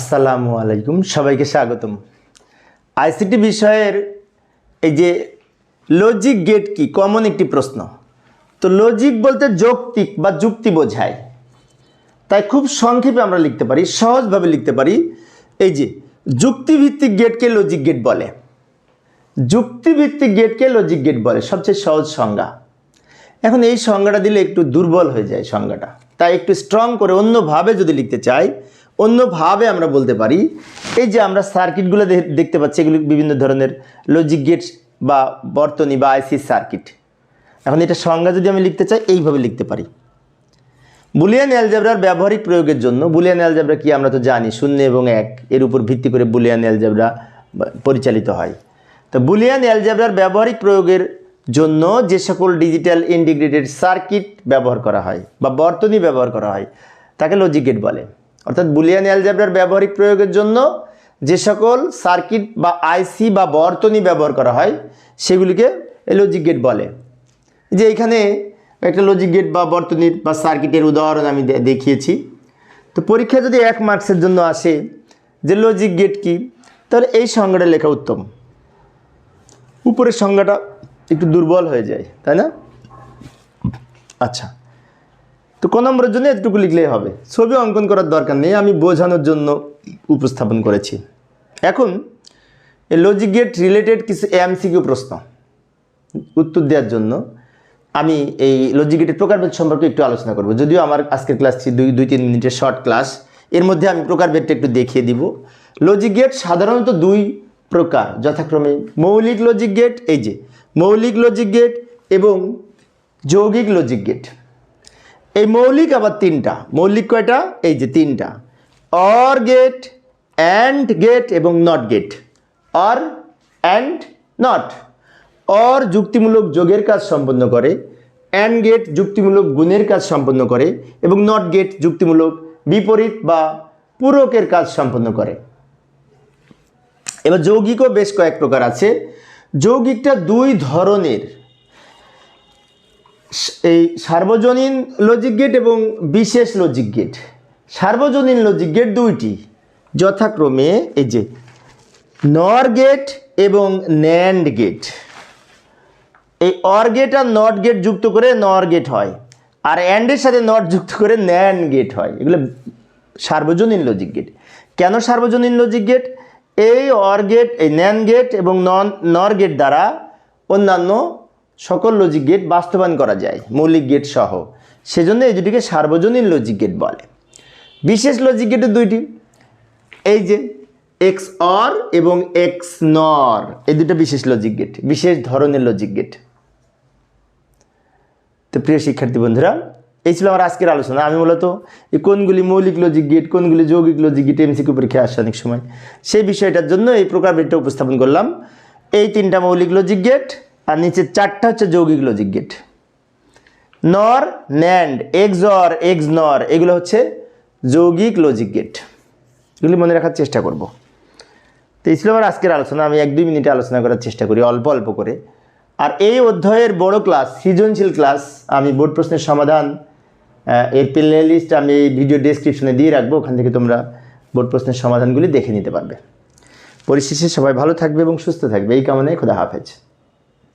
আসসালামু আলাইকুম, সবাইকে স্বাগতম। আইসিটি বিষয়ের এই যে লজিক গেট কি কমন একটি প্রশ্ন। তো লজিক বলতে যৌক্তিক বা যুক্তি বোঝায়। তাই খুব সংক্ষেপে আমরা লিখতে পারি, সহজভাবে লিখতে পারি, এই যে যুক্তিভিত্তিক গেটকে লজিক গেট বলে। যুক্তিভিত্তিক গেটকে লজিক গেট বলে, সবচেয়ে সহজ সংজ্ঞা। এখন এই সংজ্ঞাটা দিলে একটু দুর্বল হয়ে যায় সংজ্ঞাটা। তাই একটু স্ট্রং করে অন্যভাবে যদি লিখতে চাই অন্যভাবে আমরা বলতে পারি, এই যে আমরা সার্কিটগুলো দেখতে পাচ্ছি, এগুলি বিভিন্ন ধরনের লজিক গেট বা বর্তনী বা আইসি সার্কিট এখন এটা সংজ্ঞা যদি আমি লিখতে চাই, এইভাবে লিখতে পারি। বুলিয়ান অ্যালজেব্রার ব্যবহারিক প্রয়োগের জন্য, বুলিয়ান অ্যালজেব্রা কি আমরা তো জানি, শূন্য এবং এক, এর উপর ভিত্তি করে বুলিয়ান অ্যালজেব্রা পরিচালিত হয়। তো বুলিয়ান অ্যালজেব্রার ব্যবহারিক প্রয়োগের জন্য যে সকল ডিজিটাল ইন্টিগ্রেটেড সার্কিট ব্যবহার করা হয় বা বর্তনী ব্যবহার করা হয়, তাকে লজিক গেট বলে। অর্থাৎ বুলিয়ান অ্যালজেব্রার ব্যবহারিক প্রয়োগের জন্য যে সকল সার্কিট বা আইসি বা বর্তনী ব্যবহার করা হয়, সেগুলিকে লজিক গেট বলে। যে এখানে একটা লজিক গেট বা বর্তনীর বা সার্কিটের উদাহরণ আমি দেখিয়েছি। তো পরীক্ষা যদি এক মার্কসের জন্য আসে যে লজিক গেট কি, তাহলে এই সংজ্ঞাটা লেখা উত্তম। উপরের সংজ্ঞাটা একটু দুর্বল হয়ে যায়, তাই না? আচ্ছা। তো ক নম্বরের জন্য এতটুকু লিখলেই হবে। ছবি অঙ্কন করার দরকার নেই, আমি বোঝানোর জন্য উপস্থাপন করেছি। এখন লজিক গেট রিলেটেড কিছু এমসিকিউ প্রশ্ন। উত্তর দেওয়ার জন্য আমি এই লজিকেটের প্রকারভেদ সম্পর্কে একটু আলোচনা করব। যদিও আমার আজকের ক্লাসটি দুই দুই, তিন মিনিটের শর্ট ক্লাস এর মধ্যে আমি প্রকারভেদটা একটু দেখিয়ে দিব। লজিক গেট সাধারণত দুই প্রকার, যথাক্রমে মৌলিক লজিক গেট এই যে মৌলিক লজিক গেট এবং যৌগিক লজিক গেট এই মৌলিক আবার তিনটা। মৌলিক কয়টা? এই যে তিনটা। অর গেট, অ্যান্ড গেট এবং NOT gate. OR, AND, NOT. OR যুক্তিমূলক যোগের কাজ সম্পন্ন করে, অ্যান্ড গেট যুক্তিমূলক গুণের কাজ সম্পন্ন করে, এবং নট গেট যুক্তিমূলক বিপরীত বা পূরকের কাজ সম্পন্ন করে। এবার যৌগিকও বেশ কয়েক প্রকার আছে। যৌগিকটা দুই ধরনের। এই সার্বজনীন লজিক গেট এবং বিশেষ লজিক গেট সার্বজনীন লজিক গেট দুইটি, যথাক্রমে এই যে নর গেট এবং ন্যান্ড গেট এই অর গেট আর নট গেট যুক্ত করে নর গেট হয়, আর অ্যান্ডের সাথে নট যুক্ত করে ন্যান্ড গেট হয়। এগুলো সার্বজনীন লজিক গেট কেন সার্বজনীন লজিক গেট এই অর গেট এই ন্যান গেট এবং নন নর গেট দ্বারা অন্যান্য সকল লজিক গেট বাস্তবায়ন করা যায়, মৌলিক গেট সহ। সেজন্য এই দুটিকে সার্বজনীন লজিক গেট বলে। বিশেষ লজিক গেটের দুইটি, এই যে এক্স অর এবং এক্স নর এই দুটো বিশেষ লজিক গেট বিশেষ ধরনের লজিক গেট তো প্রিয় শিক্ষার্থী বন্ধুরা, এই ছিল আমার আজকের আলোচনা। আমি মূলত কোনগুলি মৌলিক লজিক গেট কোনগুলি যৌগিক লজিক গেট এমসিকিউ পরীক্ষায় আসে অনেক সময়। সেই বিষয়টার জন্য এই প্রকার প্রকারভেদটা উপস্থাপন করলাম। এই তিনটা মৌলিক লজিক গেট আর নিচে চারটা হচ্ছে যৌগিক logic gate NOR, NAND XOR XNOR এগুলো হচ্ছে যৌগিক লজিক গেট এগুলি মনে রাখার চেষ্টা করব। তো এই ছিল আমার আজকের আলোচনা। আমি এক দুই মিনিটে আলোচনা করার চেষ্টা করি, অল্প অল্প করে। আর এই অধ্যায়ের বড় ক্লাস সৃজনশীল ক্লাস আমি বোর্ড প্রশ্নের সমাধান এর প্লে লিস্ট আমি এই ভিডিও ডেসক্রিপশনে দিয়ে রাখব। ওখান থেকে তোমরা বোর্ড প্রশ্নের সমাধানগুলি দেখে নিতে পারবে। পরিশেষে সবাই ভালো থাকবে এবং সুস্থ থাকবে। এই কামনায় খোদা হাফেজ।